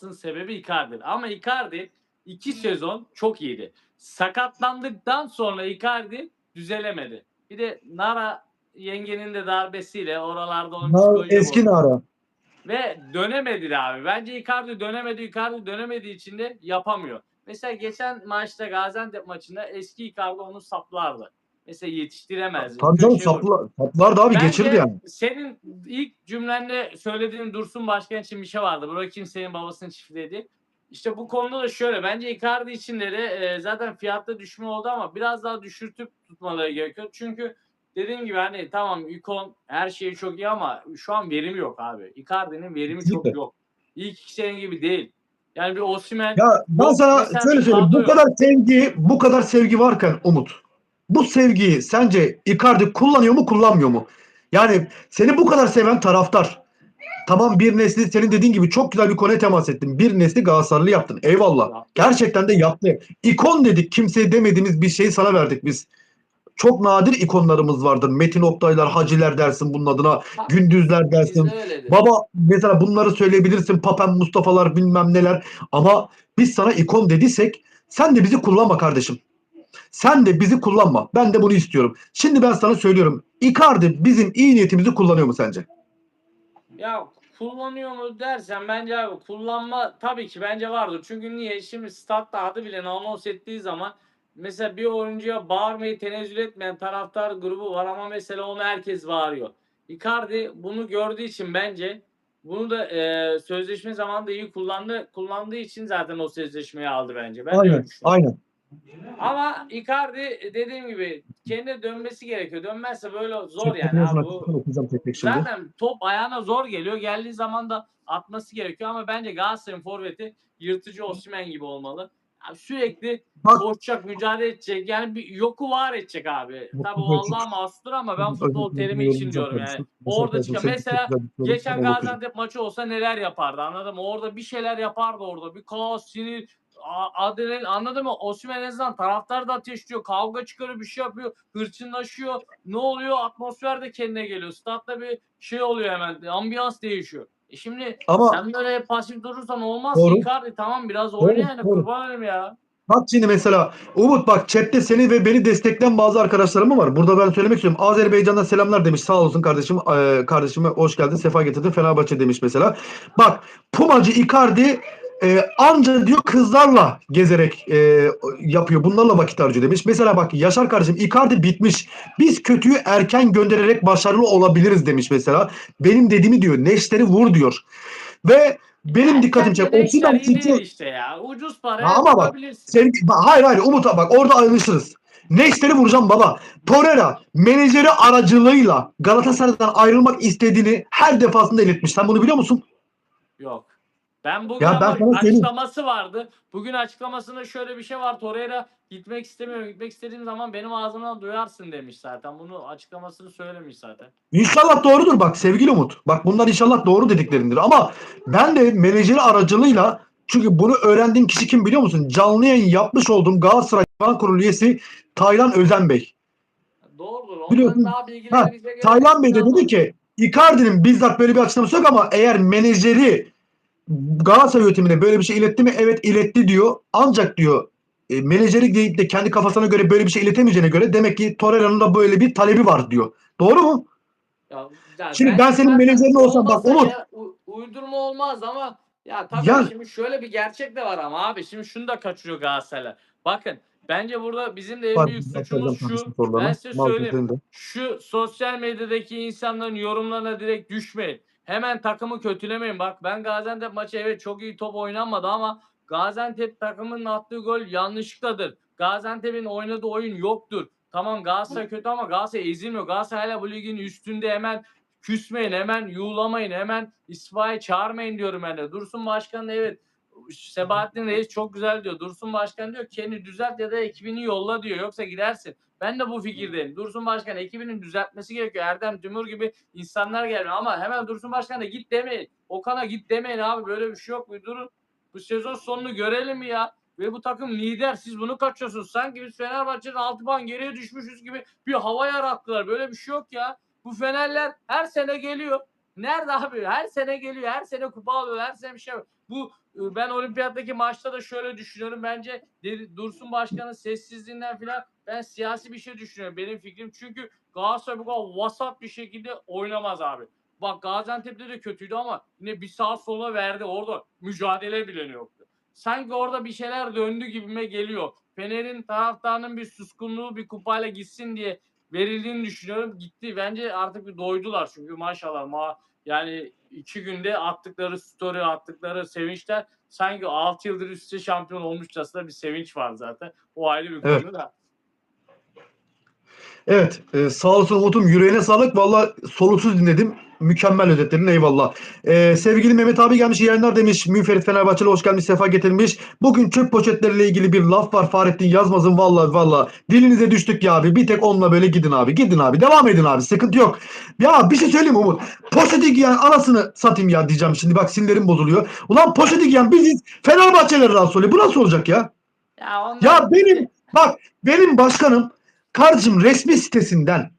olmasının sebebi Icardi. Ama Icardi iki sezon çok iyiydi. Sakatlandıktan sonra Icardi düzelemedi. Bir de Nara yengenin de darbesiyle oralarda onun Nar- eski bozuldu. Nara. Ve dönemedi de abi. Bence Icardi dönemedi. Icardi dönemediği için de yapamıyor. Mesela geçen maçta Gaziantep maçında eski Icardi onu saplardı. Mesela yetiştiremezdi. Tabii canım saplar, saplar da abi Bence geçirdi yani. Senin ilk cümlende söylediğin Dursun Başkan için bir şey vardı. Burak kimsenin babasının çiftledi. İşte bu konuda da şöyle. Bence Icardi için de, de e, zaten fiyatta düşme oldu ama biraz daha düşürtüp tutmaları gerekiyor. Çünkü dediğim gibi hani tamam ikon her şeyi çok iyi ama şu an verimi yok abi. Icardi'nin verimi çok yok. İlk iki sene gibi değil. Yani bir Osimhen Ya ben sana şöyle söyleyeyim. Bu kadar sevgi, bu kadar sevgi varken Umut. Bu sevgiyi sence Icardi kullanıyor mu, kullanmıyor mu? Yani seni bu kadar seven taraftar. Tamam bir nesli senin dediğin gibi çok güzel bir konuya temas ettin. Bir nesli Galatasaraylı yaptın. Eyvallah. Gerçekten de yaptı. İkon dedik. Kimseye demediğimiz bir şeyi sana verdik biz. Çok nadir ikonlarımız vardır. Metin Oktaylar, Haciler dersin bunun adına. Gündüzler dersin. Baba mesela bunları söyleyebilirsin. Papen Mustafa'lar bilmem neler. Ama biz sana ikon dediysek sen de bizi kullanma kardeşim. Sen de bizi kullanma. Ben de bunu istiyorum. Şimdi ben sana söylüyorum. Icardi bizim iyi niyetimizi kullanıyor mu sence? Ya kullanıyor mu dersen bence abi kullanma tabii ki bence vardır. Çünkü niye? Şimdi statta adı bile anons ettiği zaman mesela bir oyuncuya bağırmayı tenezzül etmeyen taraftar grubu var ama mesela onu herkes bağırıyor. Icardi bunu gördüğü için bence bunu da e, sözleşme zamanında iyi kullandı. Kullandığı için zaten o sözleşmeyi aldı bence. Ben Aynen. Aynen. Ama Icardi dediğim gibi kendine dönmesi gerekiyor. Dönmezse böyle zor yani. Abi, bu. Zaten top ayağına zor geliyor. Geldiği zaman da atması gerekiyor ama bence Galatasaray'ın forveti yırtıcı Osimhen gibi olmalı. Abi sürekli koşacak, mücadele edecek. Yani bir yoku var edecek abi. Tabii o. Allah'a mahsustur ama ben futbol terimi için diyorum yani. Orada çıkan mesela geçen. Gaziantep maçı olsa neler yapardı anladın mı? Orada bir şeyler yapardı orada. Bir kaos, sinir, adrenalin anladın mı? Osimhen en azından taraftar da ateşliyor. Kavga çıkarıyor bir şey yapıyor. Hırçınlaşıyor. Ne oluyor? Atmosfer de kendine geliyor. Statta bir şey oluyor hemen. Ambiyans değişiyor. E şimdi Ama sen böyle pasif durursan olmaz. Doğru. Icardi tamam biraz oyna Doğru, yani doğru. kurban olayım ya. Bak şimdi mesela Umut bak chatte seni ve beni destekleyen bazı arkadaşlarım var. Burada ben söylemek istiyorum. Azerbaycan'dan selamlar demiş. Sağ olsun kardeşim. Ee, kardeşime hoş geldin. Sefa getirdin. Fenerbahçe demiş mesela. Bak Pumacı Icardi e, anca diyor kızlarla gezerek e, yapıyor. Bunlarla vakit harcıyor demiş. Mesela bak Yaşar kardeşim Icardi bitmiş. Biz kötüyü erken göndererek başarılı olabiliriz demiş mesela. Benim dediğimi diyor. Neşteri vur diyor. Ve benim dikkatimi çek. Bence Osimhen değil işte ya. Ucuz para Ha, ama bak, bak, hayır hayır Umut abi, bak orada ayrılışırız. Nexter'i vuracağım baba. Torreira menajeri aracılığıyla Galatasaray'dan ayrılmak istediğini her defasında iletmiş. Sen bunu biliyor musun? Yok. Ben bugün Ya ben ama sana söyleyeyim. açıklaması vardı. Bugün açıklamasında şöyle bir şey var. Torreira gitmek istemiyorum. Gitmek istediğim zaman benim ağzımdan duyarsın demiş zaten. Bunu açıklamasını söylemiş zaten. İnşallah doğrudur bak sevgili Umut. Bak bunlar inşallah doğru dediklerindir. Ama ben de menajeri aracılığıyla çünkü bunu öğrendiğim kişi kim biliyor musun? Canlı yayın yapmış olduğum Galatasaray Divan Kurulu üyesi Taylan Özen Bey. Doğrudur. Biliyorsun. Daha göre- Taylan Bey de dedi ki Icardi'nin bizzat böyle bir açıklaması yok ama eğer menajeri Galatasaray yönetimine böyle bir şey iletti mi? Evet iletti diyor. Ancak diyor e, menajeri deyip de kendi kafasına göre böyle bir şey iletemeyeceğine göre demek ki Torreira'nın da böyle bir talebi var diyor. Doğru mu? Ya, ya Şimdi ben bence senin menajerin olsam bak, Umut. uydurma olmaz ama ya tabii Ya- şimdi şöyle bir gerçek de var ama abi şimdi şunu da kaçırıyor Galatasaraylar. Bakın bence burada bizim de en büyük suçumuz şu. Ben size söyleyeyim. Şu sosyal medyadaki insanların yorumlarına direkt düşmeyin. Hemen takımı kötülemeyin. Bak ben Gaziantep maçı evet çok iyi top oynanmadı ama Gaziantep takımının attığı gol yanlışlıkladır. Gaziantep'in oynadığı oyun yoktur. Tamam Galatasaray kötü ama Galatasaray ezilmiyor. Galatasaray hala bu ligin üstünde hemen küsmeyin, hemen yuğlamayın, hemen istifaya çağırmayın diyorum ben de. Dursun Başkan evet Sebahattin Reis çok güzel diyor. Dursun Başkan diyor kendi düzelt ya da ekibini yolla diyor. Yoksa gidersin. Ben de bu fikirdeyim. Dursun Başkan ekibinin düzeltmesi gerekiyor. Erdem Tümür gibi insanlar gelmiyor. Ama hemen Dursun Başkan da git demeyin. Okan'a git demeyin abi. Böyle bir şey yok. Bir durun. Bu sezon sonunu görelim ya. Ve bu takım lider. Siz bunu kaçıyorsunuz. Sanki biz Fenerbahçe'nin 6 puan geriye düşmüşüz gibi bir hava yarattılar. Böyle bir şey yok ya. Bu Fenerler her sene geliyor. Nerede abi? Her sene geliyor. Her sene kupa alıyor. Her sene bir şey var. Bu e, ben olimpiyattaki maçta da şöyle düşünüyorum. Bence Dursun Başkan'ın sessizliğinden filan ben siyasi bir şey düşünüyorum. Benim fikrim çünkü Galatasaray bu kadar vasat bir şekilde oynamaz abi. Bak Gaziantep'te de kötüydü ama yine bir sağ sola verdi. Orada mücadele bile yoktu. Sanki orada bir şeyler döndü gibime geliyor. Fener'in taraftarının bir suskunluğu bir kupayla gitsin diye verildiğini düşünüyorum. Gitti. Bence artık bir doydular çünkü maşallah ma yani iki günde attıkları story attıkları sevinçler sanki 6 yıldır üst üste şampiyon olmuşçasına bir sevinç var zaten. O ayrı bir Evet. konu da. Evet. E, sağ olsun Umut'um. Yüreğine sağlık. Valla soluksuz dinledim. Mükemmel özetledin. Eyvallah. E, sevgili Mehmet abi gelmiş. Yayınlar demiş. Müferit Fenerbahçeli hoş gelmiş. Sefa getirmiş. Bugün çöp poşetleriyle ilgili bir laf var. Fahrettin Yazmaz'ın valla valla. Dilinize düştük ya abi. Bir tek onunla böyle gidin abi. Gidin abi. Devam edin abi. Sıkıntı yok. Ya bir şey söyleyeyim mi Umut. Poşeti giyen anasını satayım ya diyeceğim şimdi. Bak sinirlerim bozuluyor. Ulan poşeti giyen biziz. Fenerbahçeliler rahatsız oluyor. Bu nasıl olacak ya? Ya, onlar- Ya benim bak benim başkanım kardeşim resmi sitesinden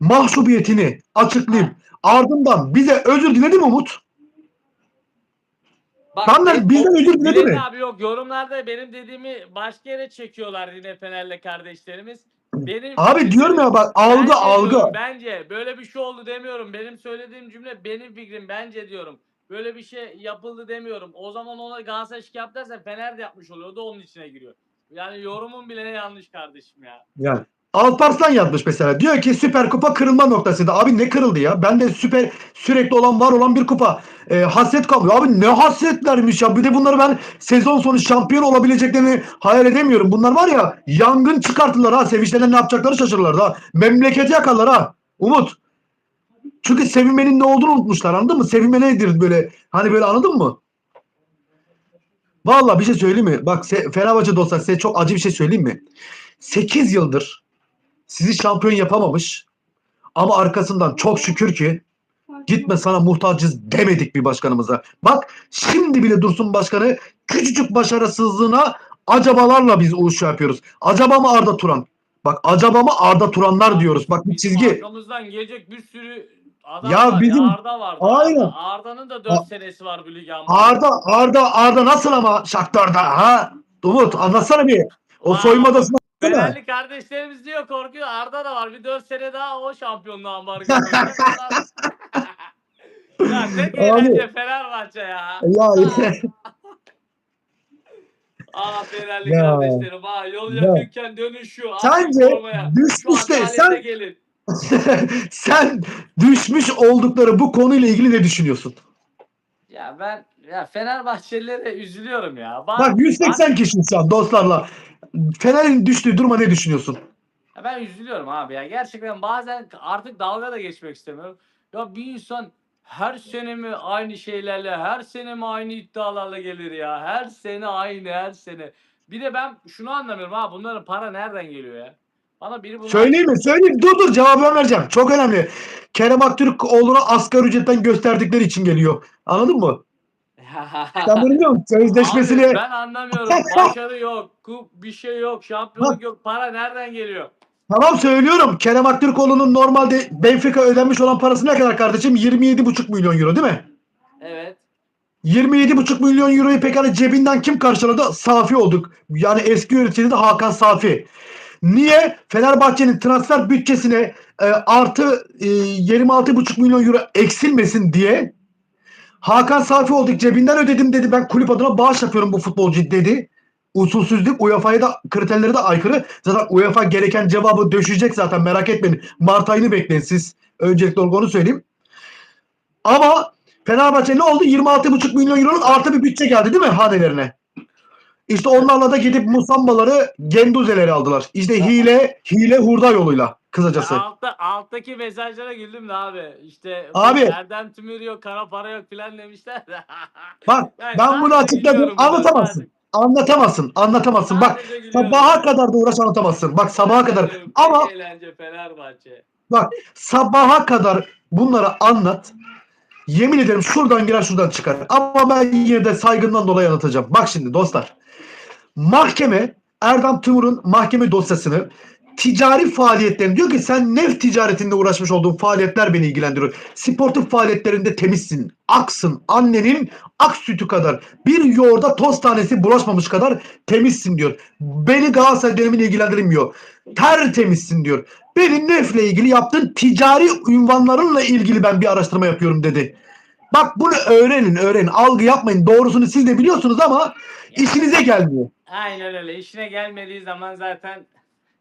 mahcubiyetini açıklayıp ardından bize özür diledi mi Umut? Bak, benim- bizden özür diledi Diledi mi? abi yok yorumlarda benim dediğimi başka yere çekiyorlar yine Fener'le kardeşlerimiz. Benim Abi diyorum ya bak algı Bence algı. diyorum, Bence böyle bir şey oldu demiyorum. Benim söylediğim cümle benim fikrim bence diyorum. Böyle bir şey yapıldı demiyorum. O zaman ona Galatasaray şikayet derse Fener de yapmış oluyor. O da onun içine giriyor. Yani yorumun bile yanlış kardeşim ya. Yani Alparslan yazmış mesela. Diyor ki Süper Kupa kırılma noktasında. Abi ne kırıldı ya? Ben de süper sürekli olan var olan bir kupa. E, hasret kalmıyor. Abi ne hasretlermiş ya. Bir de bunları ben sezon sonu şampiyon olabileceklerini hayal edemiyorum. Bunlar var ya yangın çıkartırlar ha. Sevinçlerine ne yapacakları şaşırırlar ha. Memleketi yakarlar ha. Umut. Çünkü sevinmenin ne olduğunu unutmuşlar anladın mı? Sevinme nedir böyle? Hani böyle anladın mı? Vallahi bir şey söyleyeyim mi? Bak Fenerbahçe dostlar size çok acı bir şey söyleyeyim mi? 8 yıldır sizi şampiyon yapamamış ama arkasından çok şükür ki gitme sana muhtacız demedik bir başkanımıza. Bak şimdi bile Dursun Başkanı küçücük başarısızlığına acabalarla biz işi yapıyoruz. Acaba mı Arda Turan? Bak acaba mı Arda Turanlar diyoruz. Bak bir çizgi. Arkamızdan gelecek bir sürü adam Ya var. bizim- Ya Arda var. Aynen. Arda. Arda'nın da 4 A- senesi var bu lig ama. Arda Arda Arda nasıl ama Shakhtar'da ha? Umut anlatsana bir. O soyunma odasına. Fenerli kardeşlerimiz diyor korkuyor. Arda da var. Bir 4 sene daha o şampiyonluğu ambargo Ya Abi. eğlence Fenerbahçe ya. Ya Aa Fenerli Ya. kardeşlerim ha yol Ya. yakınken artık Sence düşmüş de sen gelin. sen düşmüş oldukları bu konuyla ilgili ne düşünüyorsun? Ya ben ya Fenerbahçelilere üzülüyorum ya. Bak, Bak 180 kişi şu an dostlarla. Fener'in düştüğü duruma ne düşünüyorsun? Ya ben üzülüyorum abi ya. Gerçekten bazen artık dalga da geçmek istemiyorum. Ya bir insan her sene mi aynı şeylerle, her sene mi aynı iddialarla gelir ya? Her sene aynı, her sene. Bir de ben şunu anlamıyorum ha bunların para nereden geliyor ya? Bana biri bunu Söyleyeyim mi? Söyleyeyim. Dur dur cevabı ben vereceğim. Çok önemli. Kerem Aktürkoğlu'na asgari ücretten gösterdikleri için geliyor. Anladın mı? Sen bunu biliyor musun? Sözleşmesini Abi ben anlamıyorum. Başarı yok, kup bir şey yok, şampiyonluk yok. Para nereden geliyor? Tamam söylüyorum. Kerem Aktürkoğlu'nun normalde Benfica ödenmiş olan parası ne kadar kardeşim? 27,5 milyon euro değil mi? Evet. 27,5 milyon euroyu pek hani cebinden kim karşıladı? Safi olduk. Yani eski yöneticisi de Hakan Safi. Niye? Fenerbahçe'nin transfer bütçesine e, artı e, 26,5 milyon euro eksilmesin diye Hakan Safi olduk cebinden ödedim dedi. Ben kulüp adına bağış yapıyorum bu futbolcu dedi. Usulsüzlük UEFA'ya da kriterlere de aykırı. Zaten UEFA gereken cevabı döşecek zaten merak etmeyin. Mart ayını bekleyin siz. Öncelikle onu söyleyeyim. Ama Fenerbahçe ne oldu? 26,5 milyon euroluk artı bir bütçe geldi değil mi hanelerine? İşte onlarla da gidip musambaları genduzeleri aldılar. İşte hile, hile hurda yoluyla kısacası. Altta, alttaki mesajlara güldüm de abi. İşte Abi. Erdem Tümür yok, kara para yok filan demişler. Bak Yani ben bunu açıkladım. Anlatamazsın. sadece. Anlatamazsın. Anlatamazsın. Bak gülüyorum. sabaha kadar da uğraş anlatamazsın. Bak sabaha kadar. Ama eğlence Fenerbahçe. bak sabaha kadar bunları anlat. Yemin ederim şuradan girer şuradan çıkar. Ama ben yine de saygından dolayı anlatacağım. Bak şimdi dostlar. Mahkeme Erdem Timur'un mahkeme dosyasını ticari faaliyetlerin diyor ki sen neft ticaretinde uğraşmış olduğun faaliyetler beni ilgilendiriyor. Sportif faaliyetlerinde temizsin, aksın, annenin ak sütü kadar. Bir yoğurda toz tanesi bulaşmamış kadar temizsin diyor. Beni Galatasaray dönemini ilgilendirmiyor. Tertemizsin diyor. Benim nefle ilgili yaptığın ticari ünvanlarınla ilgili ben bir araştırma yapıyorum dedi. Bak bunu öğrenin öğrenin. Algı yapmayın. Doğrusunu siz de biliyorsunuz ama işinize gelmiyor. Aynen öyle. İşine gelmediği zaman zaten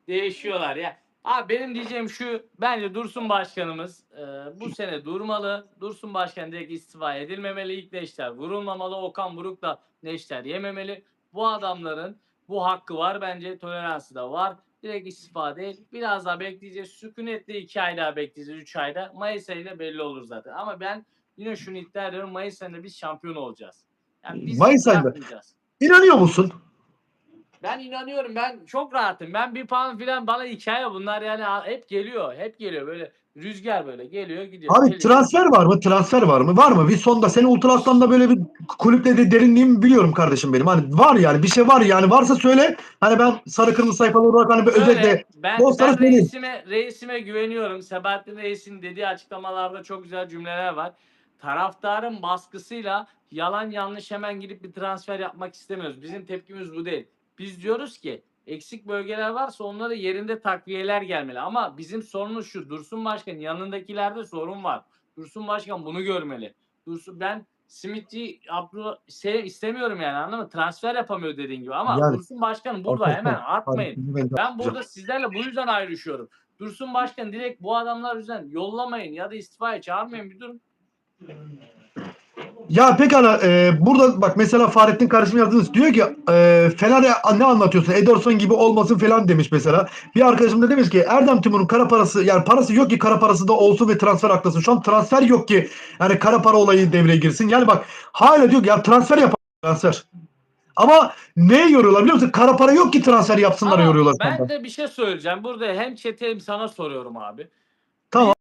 değişiyorlar ya. Abi benim diyeceğim şu. Bence Dursun Başkanımız e, bu sene durmalı. Dursun Başkan direkt istifa edilmemeli. İlk neşter vurulmamalı. Okan Buruk da neşter yememeli. Bu adamların bu hakkı var bence. Toleransı da var. Direkt istifa değil. Biraz daha bekleyeceğiz. Sükunetle iki ay daha bekleyeceğiz. Üç ayda. Mayıs ayıyla belli olur zaten. Ama ben yine şunu iddia ediyorum. Mayıs ayında biz şampiyon olacağız. Yani biz Mayıs ayında. İnanıyor musun? Ben inanıyorum. Ben çok rahatım. Ben bir puan falan bana hikaye bunlar yani hep geliyor. Hep geliyor böyle rüzgar böyle geliyor gidiyor. Abi geliyor. transfer var mı? Transfer var mı? Var mı? Bir sonda seni Ultra Aslan'da böyle bir kulüple de derinliğimi biliyorum kardeşim benim. Hani var yani bir şey var yani varsa söyle. Hani ben sarı kırmızı sayfalı olarak hani bir Şöyle, özetle ben, ben reisime, reisime güveniyorum. Sebahattin Reis'in dediği açıklamalarda çok güzel cümleler var. Taraftarın baskısıyla yalan yanlış hemen gidip bir transfer yapmak istemiyoruz. Bizim tepkimiz bu değil. Biz diyoruz ki eksik bölgeler varsa onlara yerinde takviyeler gelmeli. Ama bizim sorunumuz şu. Dursun Başkan yanındakilerde sorun var. Dursun Başkan bunu görmeli. Dursun ben Smith'i sev, istemiyorum yani anladın mı? Transfer yapamıyor dediğin gibi ama Yani- Dursun Başkan burada hemen atmayın. Ben burada sizlerle bu yüzden ayrışıyorum. Dursun Başkan direkt bu adamlar yüzünden yollamayın ya da istifaya çağırmayın bir durun. Ya pekala e, burada bak mesela Fahrettin kardeşim yazdınız diyor ki e, Fener'e ne anlatıyorsun Ederson gibi olmasın falan demiş mesela. Bir arkadaşım da demiş ki Erdem Timur'un kara parası yani parası yok ki kara parası da olsun ve transfer aklasın. Şu an transfer yok ki yani kara para olayı devreye girsin. Yani bak hala diyor ki ya transfer yap transfer. Ama neye yoruyorlar biliyor musun? Kara para yok ki transfer yapsınlar Ama yoruyorlar. ben senden. de bir şey söyleyeceğim. Burada hem çete hem sana soruyorum abi. Tamam.